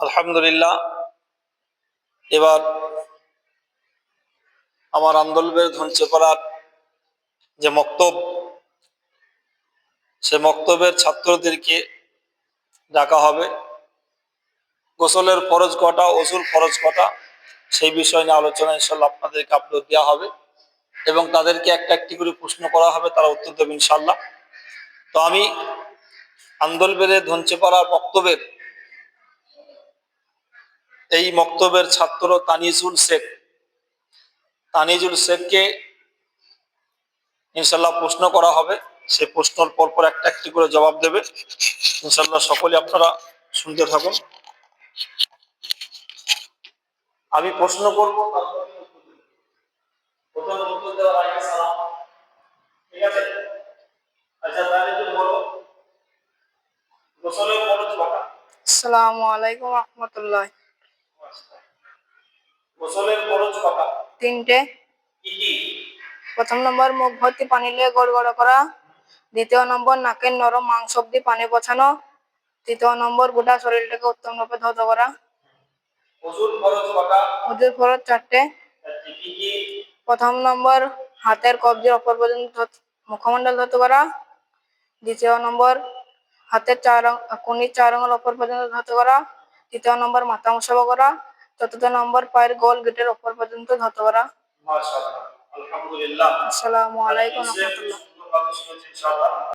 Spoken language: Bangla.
আলহামদুলিল্লাহ, এবার আমার আন্দোলনের ধনচেপাড়ার যে মক্তব, সে মক্তবের ছাত্রদেরকে ডাকা হবে। গোসলের ফরজ কটা ওসুল ফরজ কটা, সেই বিষয় নিয়ে আলোচনা ইনশাল্লাহ আপনাদেরকে আপলোড দেওয়া হবে এবং তাদেরকে একটা একটি করে প্রশ্ন করা হবে, তারা উত্তর দেবে ইনশাল্লাহ তো আমি আন্দোলবের ধনচেপাড়ার বক্তব্যের এই মক্তবের ছাত্র তানিজুল শেখ। তানিজুল শেখকে ইনশাল্লাহ প্রশ্ন করা হবে। সে প্রশ্নর পর পর একটা একটি করে জবাব দেবে। ইনশাল্লাহ সকলে আপনারা শুনতে থাকুন। আমি প্রশ্ন করব আসসালামু আলাইকুম রহমতুল্লাহ। গোসলের খরচ কটা তিনটে। কি কি? প্রথম নম্বর মুখ ভর্তি পানি নিয়ে গড়গড় করা। দ্বিতীয় নম্বর নাকের নরম মাংস অব্দি পানি পছানো তৃতীয় নম্বর গোটা শরীরটাকে উত্তম রূপে ধৌত করা। ওষুধ খরচ চারটে। প্রথম নম্বর হাতের কবজির অপর পর্যন্ত মুখমণ্ডল ধৌত করা। দ্বিতীয় নম্বর হাতের চার কনির চার আঙুল অপর পর্যন্ত ধৌত করা। তৃতীয় নম্বর মাথা মুসাফা করা। চতুর্থ নম্বর পায়ের গোল গেটের ওপর পর্যন্ত ধতবরা করা মাশাআল্লাহ আলহামদুলিল্লাহ। আসসালামু আলাইকুম আলাইকুম রহমতুল্লাহ।